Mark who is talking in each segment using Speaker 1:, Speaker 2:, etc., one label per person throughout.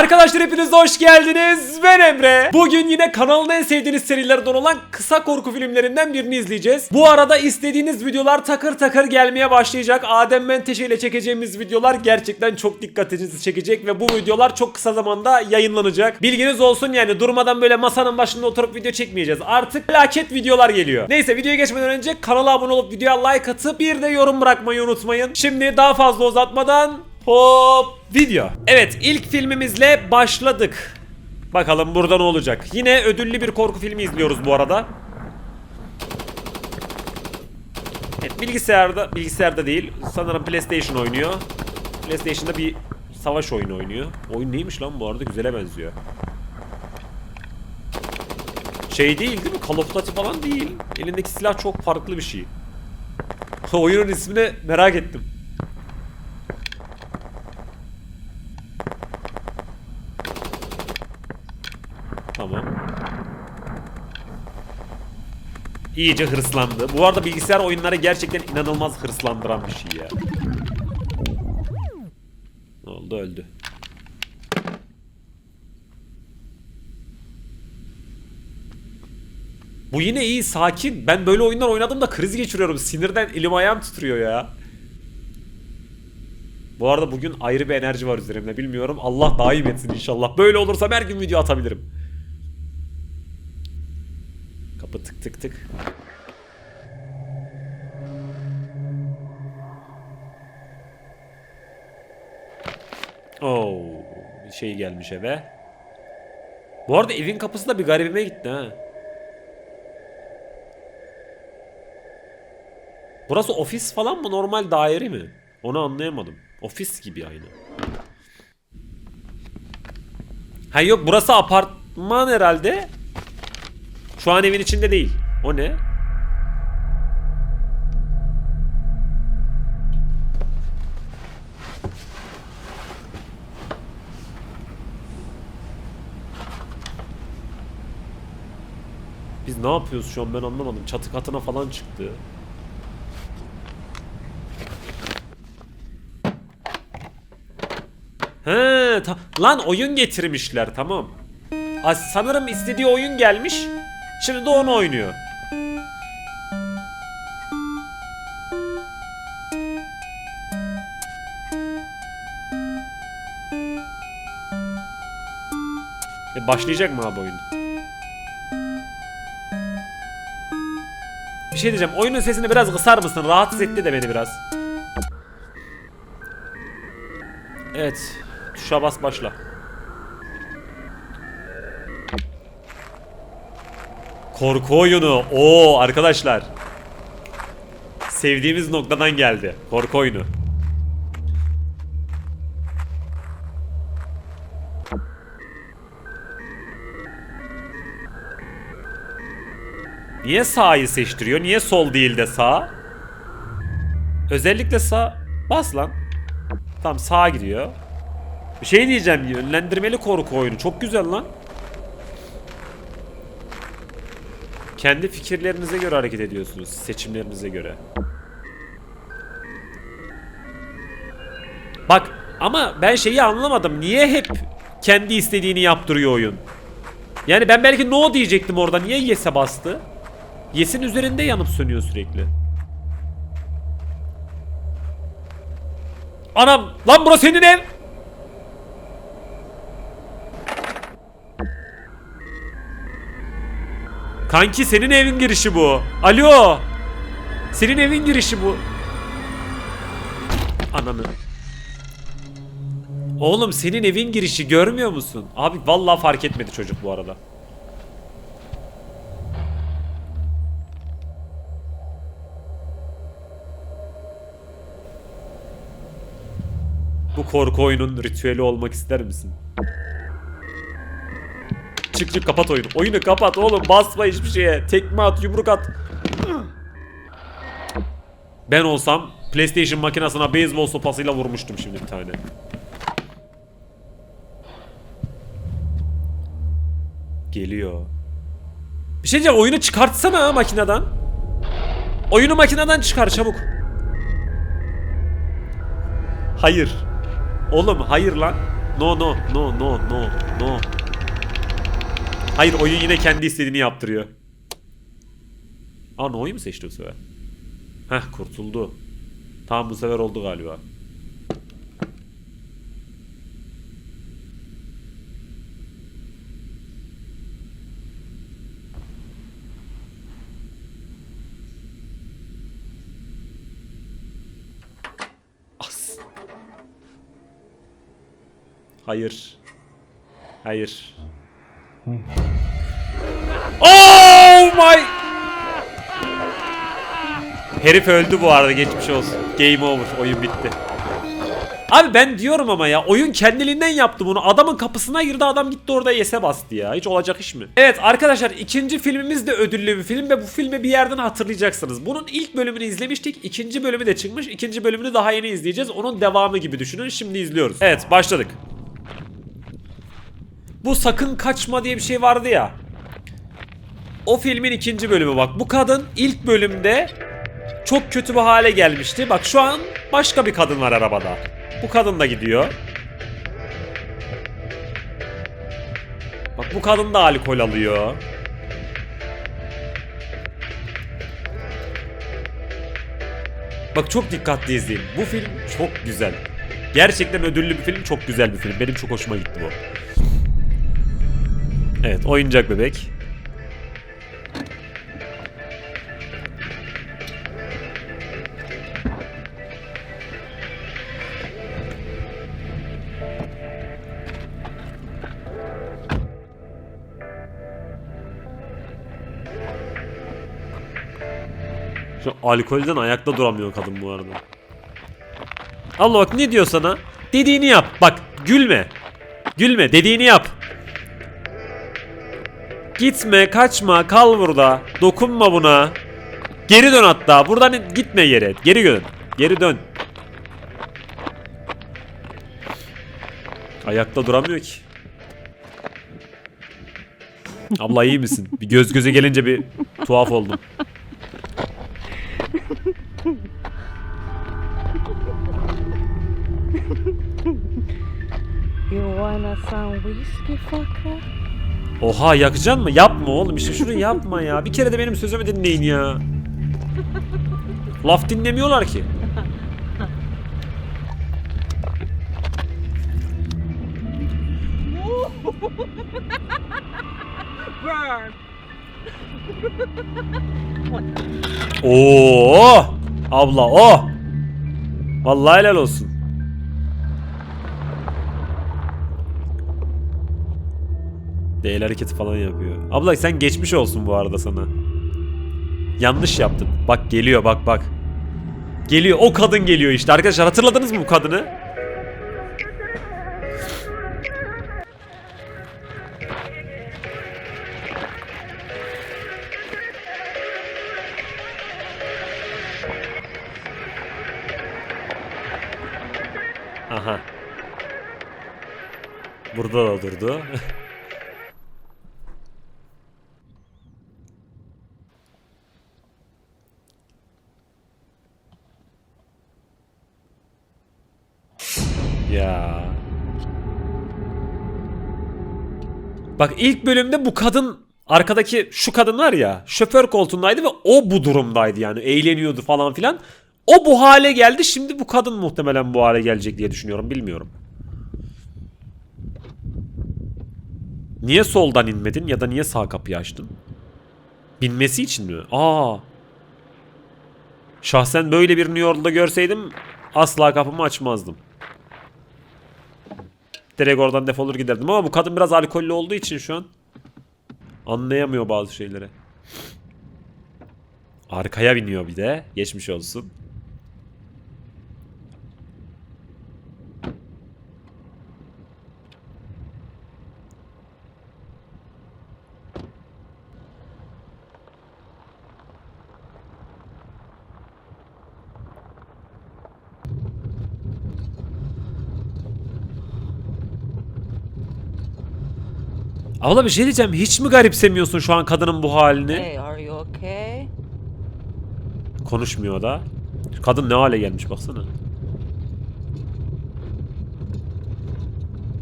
Speaker 1: Arkadaşlar hepiniz hoş geldiniz. Ben Emre. Bugün yine kanalın en sevdiğiniz serilerden olan kısa korku filmlerinden birini izleyeceğiz. Bu arada istediğiniz videolar takır takır gelmeye başlayacak. Adem Menteşe ile çekeceğimiz videolar gerçekten çok dikkatinizi çekecek ve bu videolar çok kısa zamanda yayınlanacak. Bilginiz olsun yani durmadan böyle masanın başında oturup video çekmeyeceğiz. Artık felaket videolar geliyor. Neyse videoya geçmeden önce kanala abone olup videoya like atıp bir de yorum bırakmayı unutmayın. Şimdi daha fazla uzatmadan Hop video. Evet ilk filmimizle başladık. Bakalım burada ne olacak. Yine ödüllü bir korku filmi izliyoruz bu arada. Evet bilgisayarda bilgisayarda değil sanırım PlayStation oynuyor. PlayStation'da bir savaş oyunu oynuyor. Oyun neymiş lan bu arada güzele benziyor. Şey değil değil mi? Call of Duty falan değil. Elindeki silah çok farklı bir şey. Oyunun ismini merak ettim. Tamam. İyice hırslandı. Bu arada bilgisayar oyunları gerçekten inanılmaz hırslandıran bir şey ya. Ne oldu öldü. Bu yine iyi sakin. Ben böyle oyunlar oynadım da kriz geçiriyorum. Sinirden elim ayağım titriyor ya. Bu arada bugün ayrı bir enerji var üzerimde bilmiyorum. Allah daim etsin inşallah. Böyle olursa her gün video atabilirim. Kapı tık tık tık. Oo, şey gelmiş eve. Bu arada evin kapısı da bir garibime gitti ha. Burası ofis falan mı normal daire mi? Onu anlayamadım. Ofis gibi aynı. Ha yok burası apartman herhalde. Şu an evin içinde değil. O ne? Ne yapıyoruz şu an ben anlamadım. Çatı katına falan çıktı. He, ta- lan oyun getirmişler tamam. As sanırım istediği oyun gelmiş. Şimdi de onu oynuyor. E başlayacak mı abi oyun? Şey diyeceğim. Oyunun sesini biraz kısar mısın? Rahatsız etti de beni biraz. Evet. Tuşa bas başla. Korku oyunu. Oo arkadaşlar. Sevdiğimiz noktadan geldi. Korku oyunu. Niye sağı seçtiriyor? Niye sol değil de sağ? Özellikle sağ. Bas lan. Tamam sağa gidiyor. Bir şey diyeceğim yönlendirmeli korku oyunu çok güzel lan. Kendi fikirlerinize göre hareket ediyorsunuz. Seçimlerinize göre. Bak ama ben şeyi anlamadım. Niye hep kendi istediğini yaptırıyor oyun? Yani ben belki no diyecektim orada. Niye yes'e bastı? Yes'in üzerinde yanıp sönüyor sürekli. Anam lan burası senin ev. Kanki senin evin girişi bu. Alo. Senin evin girişi bu. Ananı. Oğlum senin evin girişi görmüyor musun? Abi vallahi fark etmedi çocuk bu arada. Bu korku oyunun ritüeli olmak ister misin? Çık çık kapat oyunu. Oyunu kapat oğlum basma hiçbir şeye. Tekme at yumruk at. Ben olsam PlayStation makinesine beyzbol sopasıyla vurmuştum şimdi bir tane. Geliyor. Bir şey diyeceğim oyunu çıkartsana ha makineden. Oyunu makineden çıkar çabuk. Hayır. Oğlum hayır lan. No no no no no no. Hayır oyun yine kendi istediğini yaptırıyor. Aa No'yu mu seçti bu sefer? Heh kurtuldu. Tamam bu sefer oldu galiba. As. Hayır. Hayır. Oh my! Herif öldü bu arada geçmiş olsun. Game over. Oyun bitti. Abi ben diyorum ama ya oyun kendiliğinden yaptı bunu. Adamın kapısına girdi adam gitti orada yese bastı ya. Hiç olacak iş mi? Evet arkadaşlar ikinci filmimiz de ödüllü bir film ve bu filmi bir yerden hatırlayacaksınız. Bunun ilk bölümünü izlemiştik. ikinci bölümü de çıkmış. İkinci bölümünü daha yeni izleyeceğiz. Onun devamı gibi düşünün. Şimdi izliyoruz. Evet başladık. Bu sakın kaçma diye bir şey vardı ya. O filmin ikinci bölümü bak. Bu kadın ilk bölümde çok kötü bir hale gelmişti. Bak şu an başka bir kadın var arabada. Bu kadın da gidiyor. Bak bu kadın da alkol alıyor. Bak çok dikkatli izleyin. Bu film çok güzel. Gerçekten ödüllü bir film, çok güzel bir film. Benim çok hoşuma gitti bu. Evet, oyuncak bebek. Şu alkolden ayakta duramıyor kadın bu arada. Allah bak ne diyor sana? Dediğini yap. Bak gülme. Gülme dediğini yap. Gitme kaçma kal burada. Dokunma buna. Geri dön hatta. Buradan gitme yere. Geri dön. Geri dön. Ayakta duramıyor ki. Abla iyi misin? Bir göz göze gelince bir tuhaf oldum.
Speaker 2: You wanna some whiskey fucker?
Speaker 1: Oha yakacaksın mı? Yapma oğlum işte şunu yapma ya. Bir kere de benim sözümü dinleyin ya. Laf dinlemiyorlar ki. Oo! Abla o. Vallahi helal olsun. Değil hareketi falan yapıyor. Abla sen geçmiş olsun bu arada sana. Yanlış yaptın. Bak geliyor bak bak. Geliyor o kadın geliyor işte arkadaşlar hatırladınız mı bu kadını? Aha. Burada da durdu. Bak ilk bölümde bu kadın arkadaki şu kadın var ya şoför koltuğundaydı ve o bu durumdaydı yani eğleniyordu falan filan. O bu hale geldi şimdi bu kadın muhtemelen bu hale gelecek diye düşünüyorum bilmiyorum. Niye soldan inmedin ya da niye sağ kapıyı açtın? Binmesi için mi? Aa. Şahsen böyle birini yolda görseydim asla kapımı açmazdım. Direkt oradan defolur giderdim ama bu kadın biraz alkollü olduğu için şu an anlayamıyor bazı şeyleri. Arkaya biniyor bir de. Geçmiş olsun. Abla bir şey diyeceğim. Hiç mi garipsemiyorsun şu an kadının bu halini?
Speaker 2: Hey, are you okay?
Speaker 1: Konuşmuyor da. Kadın ne hale gelmiş baksana.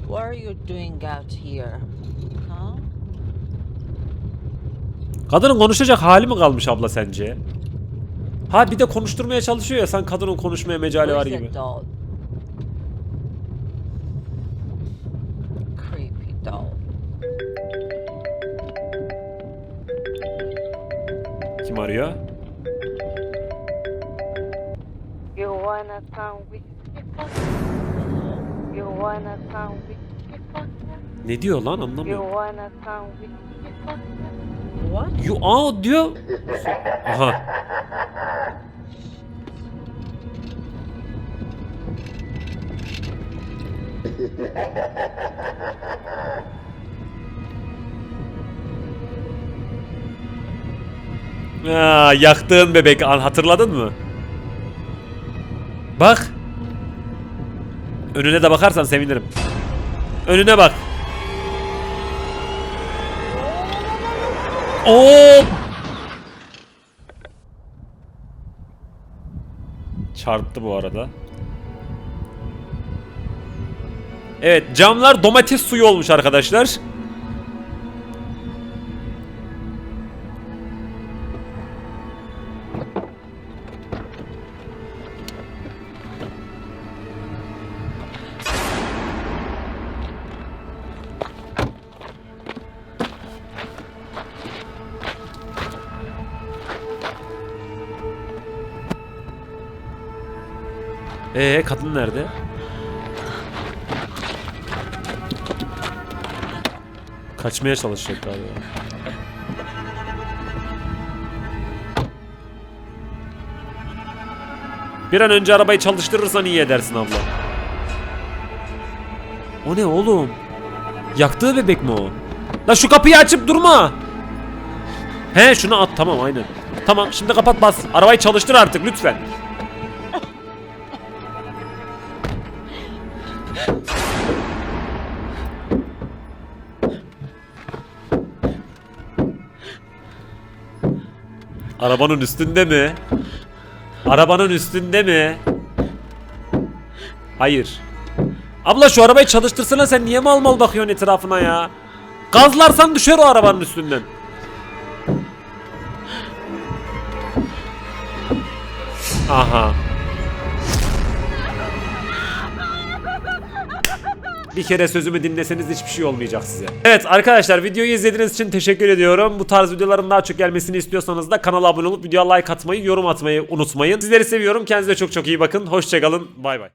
Speaker 2: What are you doing out here? Huh?
Speaker 1: Kadının konuşacak hali mi kalmış abla sence? Ha bir de konuşturmaya çalışıyor ya sen kadının konuşmaya mecali var gibi. Kim arıyor?
Speaker 2: You wanna whiskey fucker? You wanna whiskey fucker?
Speaker 1: Ne diyor lan
Speaker 2: You
Speaker 1: anlamıyorum.
Speaker 2: wanna some whiskey fucker? What?
Speaker 1: You aa diyor. Aha. Aa, yaktığın bebek an hatırladın mı? Bak. Önüne de bakarsan sevinirim. Önüne bak. Oo! Çarptı bu arada. Evet camlar domates suyu olmuş arkadaşlar. Ee kadın nerede? Kaçmaya çalışacak galiba. Bir an önce arabayı çalıştırırsan iyi edersin abla. O ne oğlum? Yaktığı bebek mi o? La şu kapıyı açıp durma. He şunu at tamam aynen. Tamam şimdi kapat bas. Arabayı çalıştır artık lütfen. Arabanın üstünde mi? Arabanın üstünde mi? Hayır. Abla şu arabayı çalıştırsana sen niye mal mal bakıyorsun etrafına ya? Gazlarsan düşer o arabanın üstünden. Aha. Bir kere sözümü dinleseniz hiçbir şey olmayacak size. Evet arkadaşlar videoyu izlediğiniz için teşekkür ediyorum. Bu tarz videoların daha çok gelmesini istiyorsanız da kanala abone olup videoya like atmayı, yorum atmayı unutmayın. Sizleri seviyorum. Kendinize çok çok iyi bakın. Hoşçakalın. Bay bay.